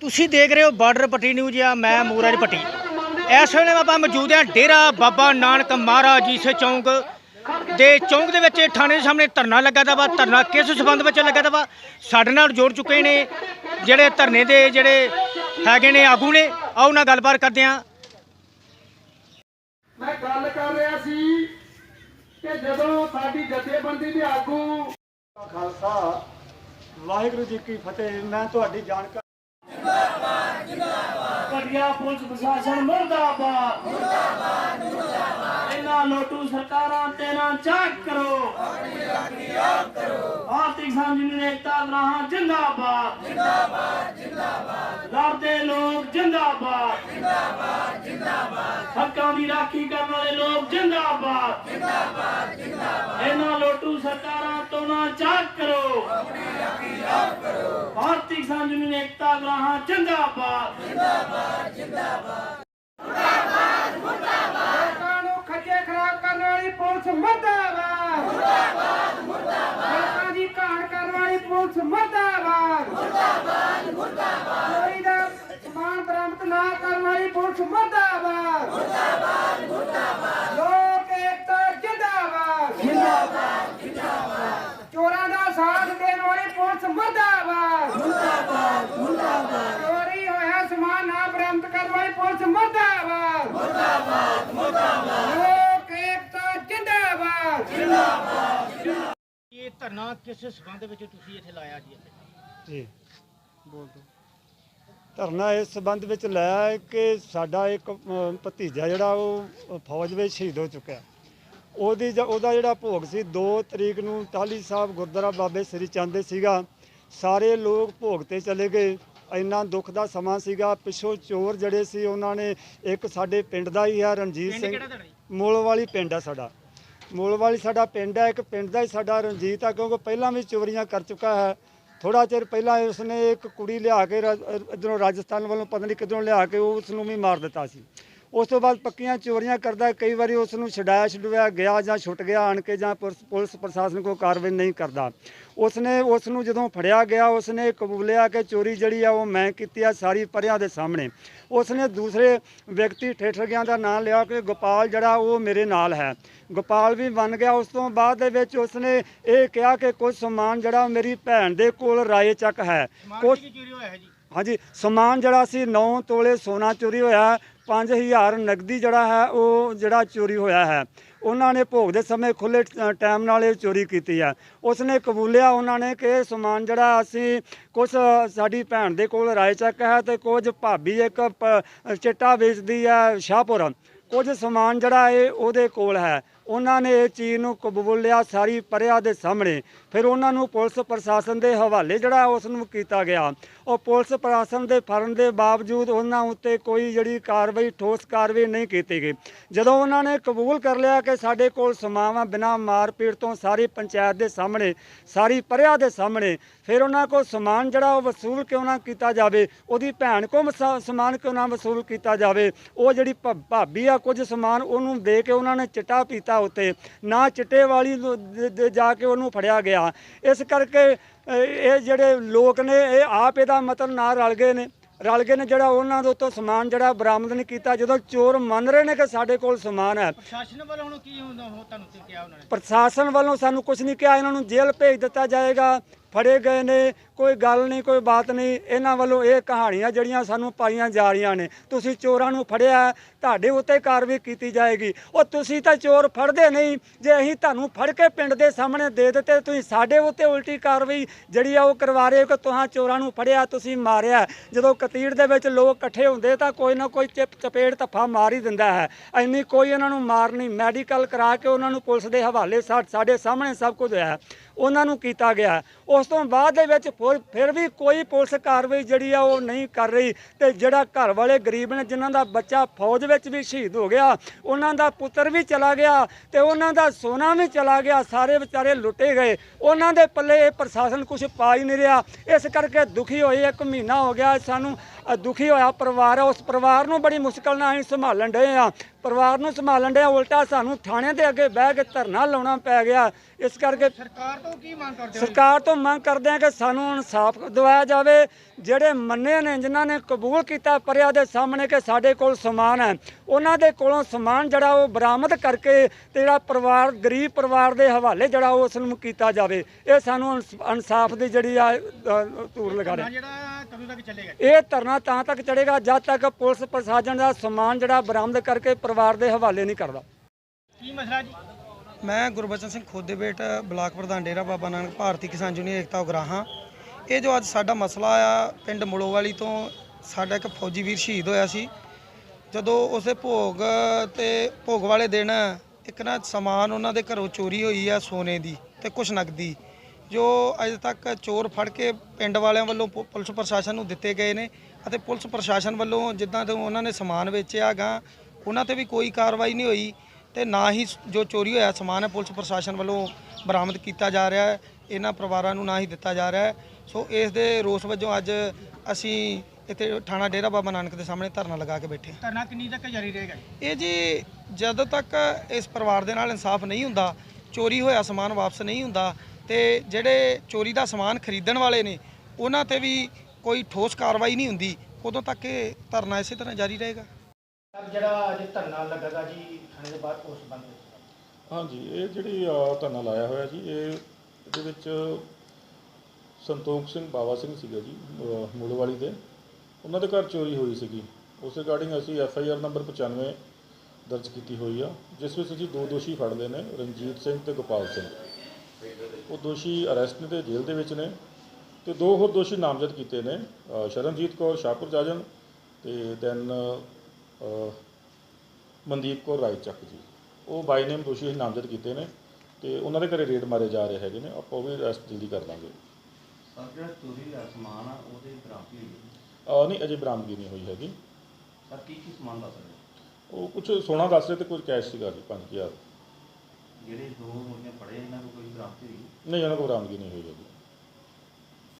ਤੁਸੀਂ ਦੇਖ ਰਹੇ ਹੋ ਬਾਰਡਰ ਪੱਟੀ ਨਿਊਜ਼ ਆ ਮੈਂ ਮੂਰਾਜ ਪੱਟੀ। ਇਸ ਵੇਲੇ ਆਪਾਂ ਮੌਜੂਦ ਹਾਂ ਡੇਰਾ ਬਾਬਾ ਨਾਨਕ ਮਹਾਰਾਜ ਜੀ ਸੇ ਚੌਂਕ ਦੇ ਚੌਂਕ ਦੇ ਵਿੱਚ। ਥਾਣੇ ਦੇ ਸਾਹਮਣੇ ਧਰਨਾ ਲੱਗਾ ਦਾ ਵਾ। ਧਰਨਾ ਕਿਸ ਸਬੰਧ ਵਿੱਚ ਲੱਗਾ ਦਾ ਵਾ? ਸਾਡੇ ਨਾਲ ਜੋੜ ਚੁੱਕੇ ਨੇ ਜਿਹੜੇ ਧਰਨੇ ਦੇ ਜਿਹੜੇ ਹੈਗੇ ਨੇ ਆਗੂ ਨੇ। ਆਓ ਨਾਲ ਗੱਲਬਾਤ ਕਰਦੇ ਹਾਂ। ਮੈਂ ਗੱਲ ਕਰ ਰਿਹਾ ਸੀ ਕਿ ਜਦੋਂ ਸਾਡੀ ਜਥੇਬੰਦੀ ਦੇ ਆਗੂ ਖਾਲਸਾ ਵਾਹਿਗੁਰੂ ਜੀ ਕੀ ਫਤਿਹ। ਮੈਂ ਤੁਹਾਡੀ ਜਾਣਕਾਰੀ ਗਿਆ ਪੁਲਿਸ ਪ੍ਰਸ਼ਾਸਨ ਮੁਰਦਾਬਾਦ। ਮੁਰਦਾਬਾਦ ਮੁਰਦਾਬਾਦ ਇਹਨਾਂ ਲੋਟੂ ਸਰਕਾਰਾਂ ਤੇ ਨਾ ਚੱਕ ਕਰੋ। ਆਰਥਿਕ ਸਾਂਝੀ ਨੇ ਏਕਤਾ ਜਿੰਦਾਬਾਦ। ਜਿੰਦਾਬਾਦ ਜਿੰਦਾਬਾਦ ਲੜਦੇ ਲੋਕ ਜਿੰਦਾਬਾਦ। ਜਿੰਦਾਬਾਦ ਜਿੰਦਾਬਾਦ ਹੱਕਾਂ ਦੀ ਰਾਖੀ ਕਰਨ ਵਾਲੇ ਲੋਕ ਜਿੰਦਾਬਾਦ। ਜਿੰਦਾਬਾਦ ਜਿੰਦਾਬਾਦ ਇਹਨਾਂ ਲੋਟੂ ਸਰਕਾਰਾਂ ਤੋਂ ਨਾ ਚੱਕ ਕਰੋ। ਆਰਥਿਕ ਸਾਂਝੀ ਨੇ ਏਕਤਾ ਗ੍ਰਾਹਾਂ ਜਿੰਦਾਬਾਦ। ਲੋਕਾਂ ਨੂੰ ਖੱਜੇ ਖਰਾਬ ਕਰਨ ਵਾਲੀ ਪੁਲਿਸ ਮਰਦਾਬਾਦ। ਮੁਰਦਾਬਾਦ ਮੁਰਦਾਬਾਦ ਲੋਕਾਂ ਦੀ ਘਾਣ ਕਰਨ ਵਾਲੀ ਪੁਲਿਸ ਮਰਦਾਬਾਦ। ਮੁਰਦਾਬਾਦ ਮੁਰਦਾਬਾਦ ਚੋਰੀ ਦਾ ਸਮਾਨ ਬਰਾਮਦ ਨਾ ਕਰਨ ਵਾਲੀ ਪੁਲਿਸ ਮਰਦਾਬਾਦ ਮੁਰਦਾਬਾਦ ਮੁਰਦਾਬਾਦ ਲੋਕ ਏਕਤਾ ਜਿੰਦਾਬਾਦ ਜਿੰਦਾਬਾਦ ਜਿੰਦਾਬਾਦ ਚੋਰਾਂ ਦਾ ਸਾਥ ਦੇਣ ਵਾਲੀ ਪੁਲਿਸ ਮਰਦਾਬਾਦ ਮੁਰਦਾਬਾਦ ਮੁਰਦਾਬਾਦ ਚੋਰੀ ਹੋਇਆ ਸਮਾਨ ਨਾ ਬਰਾਮਦ ਕਰਨ ਵਾਲੀ ਪੁਲਿਸ ਮਰਦਾਬਾਦ ਲੋਕ ਏਕਤਾ ਜਿੰਦਾਬਾਦ। ਇਹ ਧਰਨਾ ਕਿਸ ਸਬੰਧ ਵਿੱਚ ਤੁਸੀਂ ਇੱਥੇ ਲਾਇਆ ਜੀ ਜੀ। ਬੋਲ ਦੋ ਧਰਨਾ ਇਸ ਸੰਬੰਧ ਵਿੱਚ ਲਾਇਆ ਹੈ ਕਿ ਸਾਡਾ ਇੱਕ ਭਤੀਜਾ ਜਿਹੜਾ ਉਹ ਫੌਜ ਵਿੱਚ ਸ਼ਹੀਦ ਹੋ ਚੁੱਕਿਆ। ਉਹਦੀ ਉਹਦਾ ਜਿਹੜਾ ਭੋਗ ਸੀ 2 ਤਰੀਕ ਨੂੰ ਟਾਹਲੀ ਸਾਹਿਬ ਗੁਰਦੁਆਰਾ ਬਾਬੇ ਸ੍ਰੀ ਚੰਦ ਦੇ ਸੀਗਾ। ਸਾਰੇ ਲੋਕ ਭੋਗ ਤੇ ਚਲੇ ਗਏ। ਇੰਨਾ ਦੁੱਖ ਦਾ ਸਮਾਂ ਸੀਗਾ। ਪਿੱਛੋਂ ਚੋਰ ਜਿਹੜੇ ਸੀ ਉਹਨਾਂ ਨੇ ਇੱਕ ਸਾਡੇ ਪਿੰਡ ਦਾ ਹੀ ਆ ਰਣਜੀਤ ਸਿੰਘ? ਮੂਲ ਵਾਲੀ ਪਿੰਡ ਆ ਸਾਡਾ। ਮੂਲ ਵਾਲੀ ਸਾਡਾ ਪਿੰਡ ਹੈ ਇੱਕ ਪਿੰਡ ਦਾ ਹੀ ਸਾਡਾ ਰਣਜੀਤ ਆ ਕਿਉਂਕਿ ਪਹਿਲਾਂ ਵੀ ਚੋਰੀਆਂ ਕਰ ਚੁੱਕਾ ਹੈ। ਥੋੜਾ ਚਿਰ ਪਹਿਲਾਂ ਉਸਨੇ ਇੱਕ ਕੁੜੀ ਲਿਆ ਕੇ ਇਧਰੋਂ ਰਾਜਸਥਾਨ ਵੱਲੋਂ ਪਤਾ ਨਹੀਂ ਕਿੱਧਰੋਂ ਲਿਆ ਕੇ ਉਸ ਨੂੰ ਵੀ ਮਾਰ ਦਿੱਤਾ ਸੀ। ਉਸ ਤੋਂ ਬਾਅਦ ਪੱਕੀਆਂ ਚੋਰੀਆਂ ਕਰਦਾ ਕਈ ਵਾਰੀ ਉਸ ਨੂੰ ਛਡਾਇਆ ਛਡਵਾਇਆ ਗਿਆ ਜਾਂ ਛੁੱਟ ਗਿਆ ਆਣ ਕੇ ਜਾਂ ਪੁਲਿਸ ਪ੍ਰਸ਼ਾਸਨ ਕੋਈ ਕਾਰਵਾਈ ਨਹੀਂ ਕਰਦਾ। ਉਸਨੇ ਉਸ ਨੂੰ ਜਦੋਂ ਫੜਿਆ ਗਿਆ ਉਸਨੇ ਕਬੂਲਿਆ ਕਿ ਚੋਰੀ ਜਿਹੜੀ ਆ ਉਹ ਮੈਂ ਕੀਤੀ ਆ ਸਾਰੀ ਪਰਿਆਂ ਦੇ ਸਾਹਮਣੇ। ਉਸਨੇ ਦੂਸਰੇ ਵਿਅਕਤੀ ਠੇਠਰਗਿਆਂ ਦਾ ਨਾਮ ਲਿਆ ਕਿ ਗੋਪਾਲ ਜਿਹੜਾ ਉਹ ਮੇਰੇ ਨਾਲ ਹੈ। ਗੋਪਾਲ ਵੀ ਬਣ ਗਿਆ। ਉਸ ਤੋਂ ਬਾਅਦ ਦੇ ਵਿੱਚ ਉਸਨੇ ਇਹ ਕਿਹਾ ਕਿ ਕੁਝ ਸਮਾਨ ਜਿਹੜਾ ਮੇਰੀ ਭੈਣ ਦੇ ਕੋਲ ਰਾਏ ਚੱਕ ਹੈ। ਕੁਝ ਕੀ ਹਾਂਜੀ ਸਮਾਨ ਜਿਹੜਾ ਸੀ 9 ਤੋਲੇ ਸੋਨਾ ਚੋਰੀ ਹੋਇਆ। 5000 ਨਗਦੀ ਜਿਹੜਾ ਹੈ, ਉਹ ਜਿਹੜਾ ਚੋਰੀ ਹੋਇਆ ਹੈ। ਉਹਨਾਂ ਨੇ ਭੋਗ ਦੇ ਸਮੇਂ ਖੁੱਲੇ ਟਾਈਮ ਨਾਲ ਇਹ ਚੋਰੀ ਕੀਤੀ ਹੈ। ਉਸਨੇ ਕਬੂਲਿਆ ਉਹਨਾਂ ਨੇ ਕਿ ਇਹ ਸਮਾਨ ਜਿਹੜਾ ਅਸੀਂ ਕੁਝ ਸਾਡੀ ਭੈਣ ਦੇ ਕੋਲ ਰਾਏ ਚੱਕ ਹੈ ਤੇ ਕੁਝ ਭਾਬੀ ਇੱਕ ਪ- ਚਿੱਟਾ ਵੇਚਦੀ ਹੈ ਸ਼ਾਹਪੁਰ। ਕੁਝ ਸਮਾਨ ਜਿਹੜਾ ਇਹ ਉਹਦੇ ਕੋਲ ਹੈ। ਉਹਨਾਂ ਨੇ ਇਹ ਚੀਜ਼ ਨੂੰ ਕਬੂਲਿਆ, ਸਾਰੀ ਪਰਿਆ ਦੇ ਸਾਹਮਣੇ। ਫਿਰ ਉਹਨਾਂ ਨੂੰ ਪੁਲਿਸ ਪ੍ਰਸ਼ਾਸਨ ਦੇ ਹਵਾਲੇ ਜਿਹੜਾ ਉਸ ਨੂੰ ਕੀਤਾ ਗਿਆ। ਉਹ ਪੁਲਿਸ ਪ੍ਰਸ਼ਾਸਨ ਦੇ ਫਰਨ ਦੇ ਬਾਵਜੂਦ ਉਹਨਾਂ ਉੱਤੇ ਕੋਈ ਜਿਹੜੀ ਕਾਰਵਾਈ, ਠੋਸ ਕਾਰਵਾਈ ਨਹੀਂ ਕੀਤੀ ਗਈ। ਜਦੋਂ ਉਹਨਾਂ ਨੇ ਕਬੂਲ ਕਰ ਲਿਆ ਕਿ ਸਾਡੇ ਕੋਲ ਸਮਾਵਾਂ ਬਿਨਾਂ ਮਾਰਪੀਟ ਤੋਂ ਸਾਰੀ ਪੰਚਾਇਤ ਦੇ ਸਾਹਮਣੇ, ਸਾਰੀ ਪਰਿਆ ਦੇ ਸਾਹਮਣੇ, ਫਿਰ ਉਹਨਾਂ ਕੋਲ ਸਮਾਨ ਜਿਹੜਾ ਉਹ ਵਸੂਲ ਕਿਉਂ ਨਾ ਕੀਤਾ ਜਾਵੇ, ਉਹਦੀ ਭੈਣ ਕੋਲ ਮਸਾ- ਸਮਾਨ ਕਿਉਂ ਨਾ ਵਸੂਲ ਕੀਤਾ ਜਾਵੇ, ਉਹ ਜਿਹੜੀ ਭ- ਭਾਬੀ ਆ ਕੁਝ ਸਮਾਨ ਉਹਨੂੰ ਦੇ ਕੇ ਉਹਨਾਂ ਨੇ ਚਿੱਟਾ ਪੀਤਾ ਉੱਤੇ ਨਾ ਚਿੱਟੇ ਵਾਲੀ ਨੂੰ ਦੇ- ਦੇ ਜਾ ਕੇ ਉਹਨੂੰ ਫੜਿਆ ਗਿਆ। ਇਸ ਕਰਕੇ ਅ, ਇਹ ਜਿਹੜੇ ਲੋਕ ਨੇ ਇਹ ਆਪ ਇਹਦਾ ਮਤਲਬ ਨਾਲ ਰਲ ਗਏ ਨੇ। ਰਲ ਗਏ ਨੇ ਜਿਹੜਾ ਉਹਨਾਂ ਦੇ ਉੱਤੋਂ ਸਮਾਨ ਜਿਹੜਾ ਬਰਾਮਦ ਨਹੀਂ ਕੀਤਾ ਜਦੋਂ ਚੋਰ ਮੰਨ ਰਹੇ ਨੇ ਕਿ ਸਾਡੇ ਕੋਲ ਸਮਾਨ ਹੈ। ਪ੍ਰਸ਼ਾਸਨ ਵੱਲੋਂ ਹੁਣ ਕੀ ਹੁੰਦਾ ਉਹ ਤੁਹਾਨੂੰ ਤੇ ਕਿਹਾ ਉਹਨਾਂ ਨੇ? ਪ੍ਰਸ਼ਾਸਨ ਵੱਲੋਂ ਸਾਨੂੰ ਕੁਝ ਨਹੀਂ ਕਿਹਾ ਇਹਨਾਂ ਨੂੰ ਜੇਲ੍ਹ ਭੇਜ ਦਿੱਤਾ ਜਾਏਗਾ। ਫੜੇ ਗਏ ਨੇ, ਕੋਈ ਗੱਲ ਨਹੀਂ, ਕੋਈ ਬਾਤ ਨਹੀਂ। ਇਹਨਾਂ ਵੱਲੋਂ ਇਹ ਕਹਾਣੀਆਂ ਜਿਹੜੀਆਂ ਸਾਨੂੰ ਪਾਈਆਂ ਜਾ ਰਹੀਆਂ ਨੇ। ਤੁਸੀਂ ਚੋਰਾਂ ਨੂੰ ਫੜਿਆ, ਤੁਹਾਡੇ ਉੱਤੇ ਕਾਰਵਾਈ ਕੀਤੀ ਜਾਏਗੀ। ਉਹ ਤੁਸੀਂ ਤਾਂ ਚੋਰ ਫੜਦੇ ਨਹੀਂ। ਜੇ ਅਸੀਂ ਤੁਹਾਨੂੰ ਫੜ ਕੇ ਪਿੰਡ ਦੇ ਸਾਹਮਣੇ ਦੇ ਦਿੱਤੇ, ਤੁਸੀਂ ਸਾਡੇ ਉੱਤੇ ਉਲਟੀ ਕਾਰਵਾਈ ਜਿਹੜੀ ਆ ਉਹ ਕਰਵਾ ਰਹੇ ਹੋ ਕਿ ਤੁਹਾਂ ਚੋਰਾਂ ਨੂੰ ਫੜਿਆ, ਤੁਸੀਂ ਮਾਰਿਆ। ਜਦੋਂ ਕਤੀੜ ਦੇ ਵਿੱਚ ਲੋਕ ਇਕੱਠੇ ਹੁੰਦੇ, ਤਾਂ ਕੋਈ ਨਾ ਕੋਈ ਚਿਪ ਚਪੇੜ ਧੱਫਾ ਮਾਰ ਹੀ ਦਿੰਦਾ ਹੈ। ਇੰਨੀ ਕੋਈ ਇਹਨਾਂ ਨੂੰ ਮਾਰ ਨਹੀਂ। ਮੈਡੀਕਲ ਕਰਾ ਕੇ ਉਹਨਾਂ ਨੂੰ ਪੁਲਿਸ ਦੇ ਹਵਾਲੇ ਸਾ- ਸਾਡੇ ਸਾਹਮਣੇ ਸਭ ਕੁਝ ਹੋਇਆ ਉਹਨਾਂ ਨੂੰ ਕੀਤਾ ਗਿਆ। ਉਸ ਤੋਂ ਬਾਅਦ ਦੇ ਵਿੱਚ ਫਿਰ- ਫਿਰ ਵੀ ਕੋਈ ਪੁਲਿਸ ਕਾਰਵਾਈ ਜਿਹੜੀ ਆ ਉਹ ਨਹੀਂ ਕਰ ਰਹੀ ਤੇ ਜਿਹੜਾ ਘਰ ਵਾਲੇ ਗਰੀਬ ਨੇ ਜਿਨ੍ਹਾਂ ਦਾ ਬੱਚਾ ਫੌਜ ਵਿੱਚ ਵੀ ਸ਼ਹੀਦ ਹੋ ਗਿਆ, ਉਹਨਾਂ ਦਾ ਪੁੱਤਰ ਵੀ ਚਲਾ ਗਿਆ ਤੇ ਉਹਨਾਂ ਦਾ ਸੋਨਾ ਵੀ ਚਲਾ ਗਿਆ, ਸਾਰੇ ਵਿਚਾਰੇ ਲੁੱਟੇ ਗਏ। ਉਹਨਾਂ ਦੇ ਪੱਲੇ ਇਹ ਪ੍ਰਸ਼ਾਸਨ ਕੁਝ ਪਾ ਹੀ ਨਹੀਂ ਰਿਹਾ। ਇਸ ਕਰਕੇ ਦੁਖੀ ਹੋਏ ਇੱਕ ਮਹੀਨਾ ਹੋ ਗਿਆ ਸਾਨੂੰ। ਦੁਖੀ ਹੋਇਆ ਪਰਿਵਾਰ ਆ ਉਸ ਪਰਿਵਾਰ ਨੂੰ ਬੜੀ ਮੁਸ਼ਕਲ ਨਾਲ ਅਸੀਂ ਸੰਭਾਲਣ ਡਏ ਆ। ਪਰਿਵਾਰ ਨੂੰ ਸੰਭਾਲਣ ਡਏ ਉਲਟਾ ਸਾਨੂੰ ਥਾਣੇ ਦੇ ਅੱਗੇ ਬਹਿ ਕੇ ਧਰਨਾ ਲਾਉਣਾ ਪੈ ਗਿਆ। ਇਸ ਕਰਕੇ ਸਰਕਾਰ ਤੋਂ ਕੀ ਮੰਗ ਕਰਦੇ ਹੋ? ਸਰਕਾਰ ਤੋਂ ਮੰਗ ਕਰਦੇ ਆ ਕਿ ਸਾਨੂੰ ਇਨਸਾਫ ਦਿਵਾਇਆ ਜਾਵੇ। ਜਿਹੜੇ ਮੰਨੇ ਨੇ ਜਿਨ੍ਹਾਂ ਨੇ ਕਬੂਲ ਕੀਤਾ ਪਰਿਆ ਦੇ ਸਾਹਮਣੇ ਕਿ ਸਾਡੇ ਕੋਲ ਸਮਾਨ ਹੈ ਉਹਨਾਂ ਦੇ ਕੋਲੋਂ ਸਮਾਨ ਜਿਹੜਾ ਉਹ ਬਰਾਮਦ ਕਰਕੇ ਤੇ ਜਿਹੜਾ ਪਰਿਵਾਰ ਗਰੀਬ ਪਰਿਵਾਰ ਦੇ ਹਵਾਲੇ ਜਿਹੜਾ ਉਹ ਉਸ ਨੂੰ ਕੀਤਾ ਜਾਵੇ। ਇਹ ਸਾਨੂੰ ਇਨਸ- ਇਨਸਾਫ ਦੀ ਜਿਹੜੀ ਆ ਅ, ਤੂਰ ਲਗਾ ਰਿਹਾ। ਧਰਨਾ ਜਿਹੜਾ ਕਦੋਂ ਤੱਕ ਚੱਲੇਗਾ? ਇਹ ਧਰਨਾ ਤਾਂ ਤੱਕ ਚੜੇਗਾ ਜਦ ਤੱਕ ਪੁਲਿਸ ਪ੍ਰਸ਼ਾਸਨ ਦਾ ਸਮਾਨ ਜਿਹੜਾ ਬਰਾਮਦ ਕਰਕੇ ਪਰਿਵਾਰ ਦੇ ਹਵਾਲੇ ਨਹੀਂ ਕਰਦਾ। ਕੀ ਮਸਲਾ ਜੀ? ਮੈਂ ਗੁਰਬਚਨ ਸਿੰਘ ਖੋਦੇਬੇਟ ਬਲਾਕ ਪ੍ਰਧਾਨ ਡੇਰਾ ਬਾਬਾ ਨਾਨਕ ਭਾਰਤੀ ਕਿਸਾਨ ਯੂਨੀਅਨ ਏਕਤਾ ਉਗਰਾਹਾਂ। ਇਹ ਜੋ ਅੱਜ ਸਾਡਾ ਮਸਲਾ ਆ ਪਿੰਡ ਮਲੋਵਾਲੀ ਤੋਂ ਸਾਡਾ ਇੱਕ ਫੌਜੀ ਵੀਰ ਸ਼ਹੀਦ ਹੋਇਆ ਸੀ। ਜਦੋਂ ਉਸੇ ਭੋਗ ਤੇ ਭੋਗ ਵਾਲੇ ਦਿਨ ਇੱਕ ਨਾ ਸਮਾਨ ਉਹਨਾਂ ਦੇ ਘਰੋਂ ਚੋਰੀ ਹੋਈ ਆ ਸੋਨੇ ਦੀ ਤੇ ਕੁਛ ਨਕਦੀ ਜੋ ਅਜੇ ਤੱਕ ਚੋਰ ਫੜ ਕੇ ਪਿੰਡ ਵਾਲਿਆਂ ਵੱਲੋਂ ਪੁ- ਪੁਲਿਸ ਪ੍ਰਸ਼ਾਸਨ ਨੂੰ ਦਿੱਤੇ ਗਏ ਨੇ। ਅਤੇ ਪੁਲਿਸ ਪ੍ਰਸ਼ਾਸਨ ਵੱਲੋਂ ਜਿੱਦਾਂ ਤੋਂ ਉਹਨਾਂ ਨੇ ਸਮਾਨ ਵੇਚਿਆ ਗਾ ਉਹਨਾਂ ਤੇ ਵੀ ਕੋਈ ਕਾਰਵਾਈ ਨਹੀਂ ਹੋਈ ਤੇ ਨਾ ਹੀ ਜੋ ਚੋਰੀ ਹੋਇਆ ਸਮਾਨ ਹੈ ਪੁਲਿਸ ਪ੍ਰਸ਼ਾਸਨ ਵੱਲੋਂ ਬਰਾਮਦ ਕੀਤਾ ਜਾ ਰਿਹਾ ਹੈ ਇਹਨਾਂ ਪਰਿਵਾਰਾਂ ਨੂੰ ਨਾ ਹੀ ਦਿੱਤਾ ਜਾ ਰਿਹਾ ਹੈ ਸੋ ਇਸ ਦੇ ਰੋਸ ਵਜੋਂ ਅੱਜ ਅਸੀਂ ਇੱਥੇ ਥਾਣਾ ਡੇਰਾ ਬਾਬਾ ਨਾਨਕ ਦੇ ਸਾਹਮਣੇ ਧਰਨਾ ਲਗਾ ਕੇ ਬੈਠੇ ਹਾਂ ਧਰਨਾ ਕਿੰਨੀ ਤੱਕ ਜਾਰੀ ਰਹੇਗਾ? ਇਹ ਜੀ ਜਦੋਂ ਤੱਕ ਇਸ ਪਰਿਵਾਰ ਦੇ ਨਾਲ ਇਨਸਾਫ ਨਹੀਂ ਹੁੰਦਾ ਚੋਰੀ ਹੋਇਆ ਸਮਾਨ ਵਾਪਸ ਨਹੀਂ ਹੁੰਦਾ ਤੇ ਜਿਹੜੇ ਚੋਰੀ ਦਾ ਸਮਾਨ ਖਰੀਦਣ ਵਾਲੇ ਨੇ ਉਹਨਾਂ ਤੇ ਵੀ ਕੋਈ ਠੋਸ ਕਾਰਵਾਈ ਨਹੀਂ ਹੁੰਦੀ ਉਦੋਂ ਤੱਕ ਇਹ ਧਰਨਾ ਇਸੇ ਤਰ੍ਹਾਂ ਜਾਰੀ ਰਹੇਗਾ। ਜਿਹੜਾ ਅੱਜ ਧਰਨਾ ਲੱਗਾਗਾ ਜੀ ਥਾਣੇ ਦੇ ਬਾਹਰ ਉਸ ਬੰਦ ਵਿੱਚ ਹਾਂਜੀ ਇਹ ਜਿਹੜੀ ਅ, ਧਰਨਾ ਲਾਇਆ ਹੋਇਆ ਜੀ ਇਹ ਇਹਦੇ ਵਿੱਚ ਸੰਤੋਖ ਸਿੰਘ ਬਾਵਾ ਸਿੰਘ ਸੀਗਾ ਜੀ ਅ, ਮੂਲਵਾਲੀ ਦੇ। ਉਹਨਾਂ ਦੇ ਘਰ ਚੋਰੀ ਹੋਈ ਸੀਗੀ। ਉਸ ਰਿਗਾਰਡਿੰਗ ਅਸੀਂ ਐਫ ਆਈ ਆਰ ਨੰਬਰ 95 ਦਰਜ ਕੀਤੀ ਹੋਈ ਆ ਜਿਸ ਵਿੱਚ ਅਸੀਂ ਦੋ ਦੋਸ਼ੀ ਫੜ ਲਏ ਨੇ ਰਣਜੀਤ ਸਿੰਘ ਤੇ ਗੋਪਾਲ ਸਿੰਘ। ਉਹ ਦੋਸ਼ੀ ਅਰੈਸਟ ਨੇ ਤੇ ਜੇਲ੍ਹ ਦੇ ਵਿੱਚ ਨੇ। ਤੇ ਦੋ ਹੋਰ ਦੋਸ਼ੀ ਨਾਮਜ਼ਦ ਕੀਤੇ ਨੇ ਅ, ਸ਼ਰਨਜੀਤ ਕੌਰ ਸ਼ਾਹਪੁਰ ਜਾਜਨ ਤੇ ਦੈਨ ਮਨਦੀਪ ਕੌਰ ਰਾਏਚੱਕ ਜੀ। ਉਹ ਬਾਈ ਨੇਮ ਦੋਸ਼ੀ ਅਸੀਂ ਨਾਮਜ਼ਦ ਕੀਤੇ ਨੇ ਤੇ ਉਹਨਾਂ ਦੇ ਘਰੇ ਰੇਡ ਮਾਰੇ ਜਾ ਰਹੇ ਹੈਗੇ ਨੇ ਆਪਾਂ ਉਹ ਵੀ ਅਰੈਸਟ ਜਲਦੀ ਕਰ ਦਾਂਗੇ ਸਰ ਜਿਹੜਾ ਚੋਰੀ ਦਾ ਸਮਾਨ ਆ ਉਹਦੇ ਬਰਾਮਦੀ ਹੋਈ ਹੈ। ਅਹ ਨਹੀਂ ਅਜੇ ਬਰਾਮਦਗੀ ਨਹੀਂ ਹੋਈ ਹੈਗੀ। ਸਰ ਕੀ ਕੀ ਸਮਾਨ ਦੱਸ ਰਹੇ ਉਹ ਕੁਝ ਸੋਨਾ ਦੱਸ ਰਹੇ ਤੇ ਕੁਝ ਕੈਸ਼ ਸੀਗਾ ਜੀ 5000 ਜਿਹੜੇ ਦੋ ਮੁਰਗੇ ਫੜੇ ਇਹਨਾਂ ਕੋਈ ਬਰਾਮਦੀ ਹੋਈ? ਨਹੀਂ ਉਹਨਾਂ ਕੋਲ ਬਰਾਮਦਗੀ ਨਹੀਂ ਹੋਈ ਹੈਗੀ।